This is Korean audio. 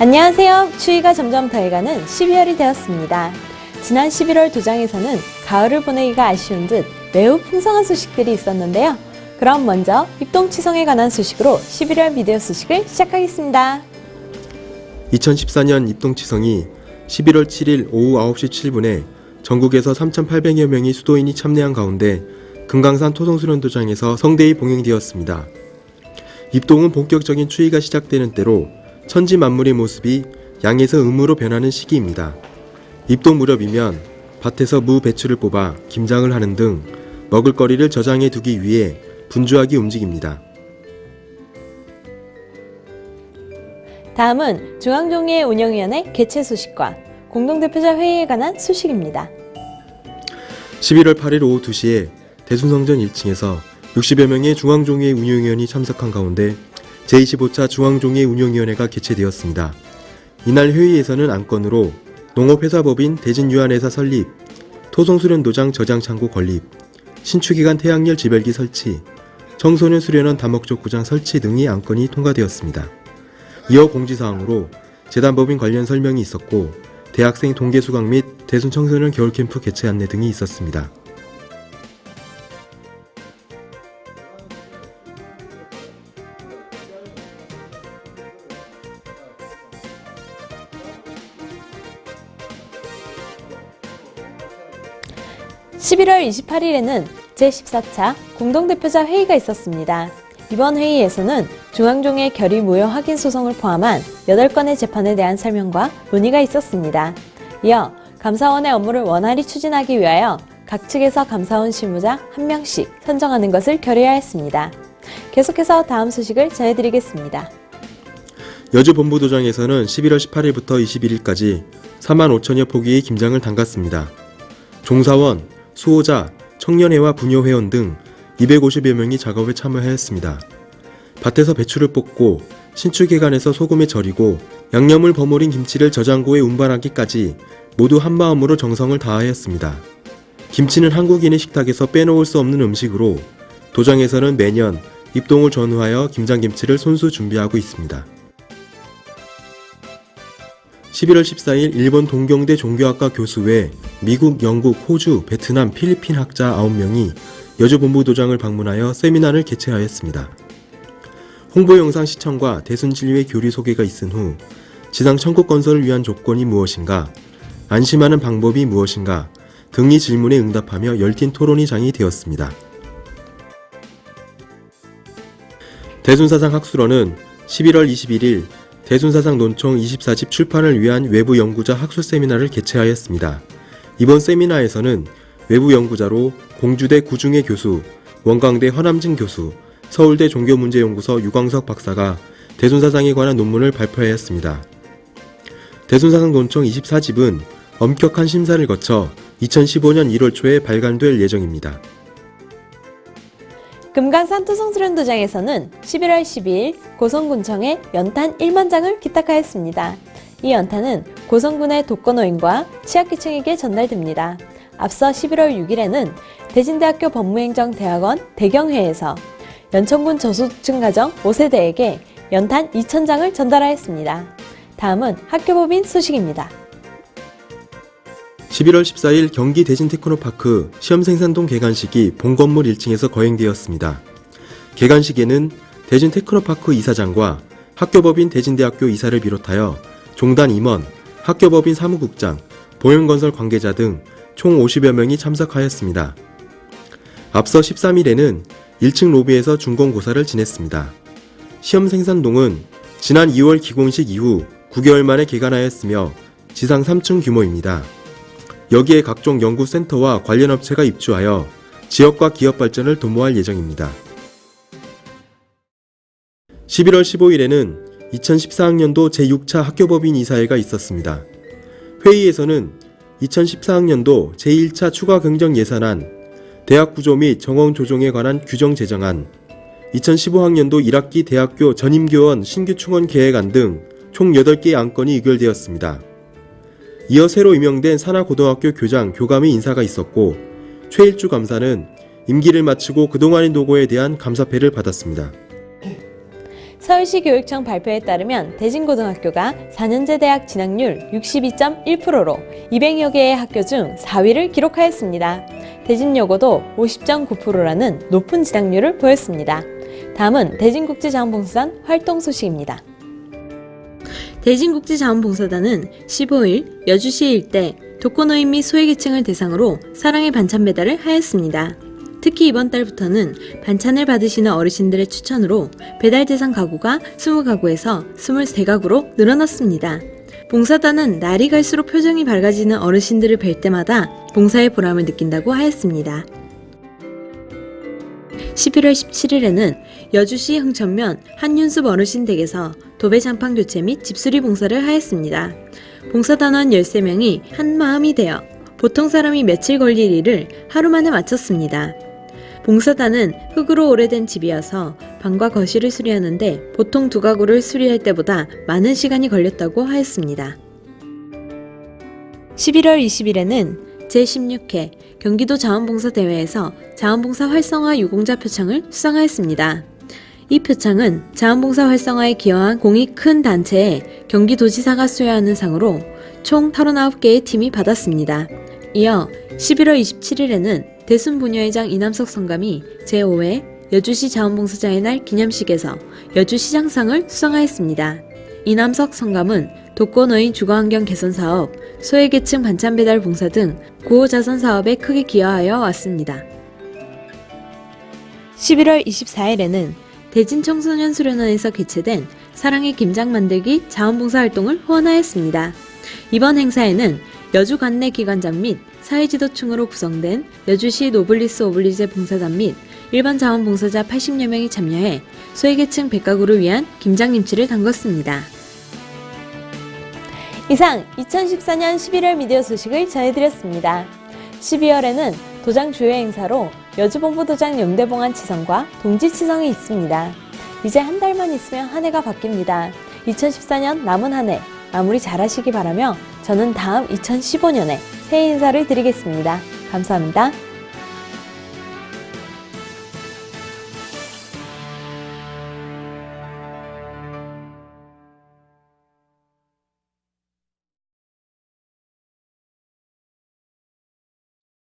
안녕하세요. 추위가 점점 더해가는 12월이 되었습니다. 지난 11월 도장에서는 가을을 보내기가 아쉬운 듯 매우 풍성한 소식들이 있었는데요. 그럼 먼저 입동치성에 관한 소식으로 11월 미디어 소식을 시작하겠습니다. 2014년 입동치성이 11월 7일 오후 9시 7분에 전국에서 3,800여 명의 수도인이 참여한 가운데 금강산 토성수련도장에서 성대히 봉행되었습니다. 입동은 본격적인 추위가 시작되는 때로 천지 만물의 모습이 양에서 음으로 변하는 시기입니다. 입동 무렵이면 밭에서 무 배추를 뽑아 김장을 하는 등 먹을거리를 저장해 두기 위해 분주하게 움직입니다. 다음은 중앙종이의 운영위원회 개최 소식과 공동대표자 회의에 관한 소식입니다. 11월 8일 오후 2시에 대순성전 1층에서 60여 명의 중앙종회 운영위원이 참석한 가운데 제25차 중앙종회 운영위원회가 개최되었습니다. 이날 회의에서는 안건으로 농업회사법인 대진유한회사 설립, 토성수련도장 저장창고 건립, 신축기간 태양열 지별기 설치, 청소년 수련원 다목적 구장 설치 등의 안건이 통과되었습니다. 이어 공지사항으로 재단법인 관련 설명이 있었고 대학생 동계 수강 및 대순 청소년 겨울 캠프 개최 안내 등이 있었습니다. 11월 28일에는 제14차 공동대표자 회의가 있었습니다. 이번 회의에서는 중앙종의 결의 무효 확인 소송을 포함한 8건의 재판에 대한 설명과 논의가 있었습니다. 이어 감사원의 업무를 원활히 추진하기 위하여 각 측에서 감사원 실무자 1명씩 선정하는 것을 결의하였습니다. 계속해서 다음 소식을 전해드리겠습니다. 여주본부도장에서는 11월 18일부터 21일까지 4만 5천여 포기의 김장을 담갔습니다. 종사원, 수호자, 청년회와 부녀회원 등 250여 명이 작업에 참여하였습니다. 밭에서 배추를 뽑고 신축계관에서 소금에 절이고 양념을 버무린 김치를 저장고에 운반하기까지 모두 한마음으로 정성을 다하였습니다. 김치는 한국인의 식탁에서 빼놓을 수 없는 음식으로 도장에서는 매년 입동을 전후하여 김장김치를 손수 준비하고 있습니다. 11월 14일 일본 동경대 종교학과 교수 외 미국, 영국, 호주, 베트남, 필리핀 학자 9명이 여주본부도장을 방문하여 세미나를 개최하였습니다. 홍보 영상 시청과 대순진리의 교리 소개가 있은 후 지상 천국 건설을 위한 조건이 무엇인가, 안심하는 방법이 무엇인가 등의 질문에 응답하며 열띤 토론이 장이 되었습니다. 대순사상 학술원은 11월 21일 대순사상 논총 24집 출판을 위한 외부 연구자 학술 세미나를 개최하였습니다. 이번 세미나에서는 외부 연구자로 공주대 구중의 교수, 원광대 허남진 교수, 서울대 종교문제연구소 유광석 박사가 대순사상에 관한 논문을 발표하였습니다. 대순사상 논총 24집은 엄격한 심사를 거쳐 2015년 1월 초에 발간될 예정입니다. 금강산 토성수련도장에서는 11월 12일 고성군청에 연탄 1만 장을 기탁하였습니다. 이 연탄은 고성군의 독거노인과 취약계층에게 전달됩니다. 앞서 11월 6일에는 대진대학교 법무행정대학원 대경회에서 연천군 저소득층 가정 5세대에게 연탄 2,000장을 전달하였습니다. 다음은 학교법인 소식입니다. 11월 14일 경기 대진 테크노파크 시험생산동 개관식이 본 건물 1층에서 거행되었습니다. 개관식에는 대진 테크노파크 이사장과 학교법인 대진대학교 이사를 비롯하여 종단 임원, 학교법인 사무국장, 보현건설 관계자 등 총 50여 명이 참석하였습니다. 앞서 13일에는 1층 로비에서 중공고사를 지냈습니다. 시험생산동은 지난 2월 기공식 이후 9개월 만에 개관하였으며 지상 3층 규모입니다. 여기에 각종 연구센터와 관련 업체가 입주하여 지역과 기업 발전을 도모할 예정입니다. 11월 15일에는 2014학년도 제6차 학교법인 이사회가 있었습니다. 회의에서는 2014학년도 제1차 추가 경정 예산안, 대학 구조 및 정원 조정에 관한 규정 제정안, 2015학년도 1학기 대학교 전임교원 신규 충원 계획안 등 총 8개의 안건이 의결되었습니다. 이어 새로 임명된 산하고등학교 교장, 교감의 인사가 있었고 최일주 감사는 임기를 마치고 그동안의 노고에 대한 감사패를 받았습니다. 서울시 교육청 발표에 따르면 대진고등학교가 4년제 대학 진학률 62.1%로 200여 개의 학교 중 4위를 기록하였습니다. 대진여고도 50.9%라는 높은 진학률을 보였습니다. 다음은 대진국제자원봉사단 활동 소식입니다. 대진국제자원봉사단은 15일 여주시 일대 독거노인 및 소외계층을 대상으로 사랑의 반찬 배달을 하였습니다. 특히 이번 달부터는 반찬을 받으시는 어르신들의 추천으로 배달 대상 가구가 20가구에서 23가구로 늘어났습니다. 봉사단은 날이 갈수록 표정이 밝아지는 어르신들을 뵐 때마다 봉사의 보람을 느낀다고 하였습니다. 11월 17일에는 여주시 흥천면 한윤숲 어르신 댁에서 도배 장판 교체 및 집수리 봉사를 하였습니다. 봉사단원 13명이 한 마음이 되어 보통 사람이 며칠 걸릴 일을 하루 만에 마쳤습니다. 봉사단은 흙으로 오래된 집이어서 방과 거실을 수리하는데 보통 두 가구를 수리할 때보다 많은 시간이 걸렸다고 하였습니다. 11월 20일에는 제16회 경기도 자원봉사 대회에서 자원봉사 활성화 유공자 표창을 수상하였습니다. 이 표창은 자원봉사 활성화에 기여한 공이 큰 단체에 경기도지사가 수여하는 상으로 총 39개의 팀이 받았습니다. 이어 11월 27일에는 대순 부녀회장 이남석 성감이 제5회 여주시 자원봉사자의 날 기념식에서 여주시장상을 수상하였습니다. 이남석 성감은 독거노인 주거환경 개선 사업, 소외계층 반찬 배달 봉사 등 구호자선 사업에 크게 기여하여 왔습니다. 11월 24일에는 대진 청소년 수련원에서 개최된 사랑의 김장 만들기 자원봉사 활동을 후원하였습니다. 이번 행사에는 여주 관내 기관장 및 사회지도층으로 구성된 여주시 노블리스 오블리제 봉사단 및 일반 자원봉사자 80여 명이 참여해 소외계층 100가구를 위한 김장김치를 담궜습니다. 이상 2014년 11월 미디어 소식을 전해드렸습니다. 12월에는 도장 주요 행사로 여주본부도장 용대봉안 치성과 동지치성이 있습니다. 이제 한 달만 있으면 한 해가 바뀝니다. 2014년 남은 한 해 마무리 잘 하시기 바라며 저는 다음 2015년에 새해 인사를 드리겠습니다. 감사합니다.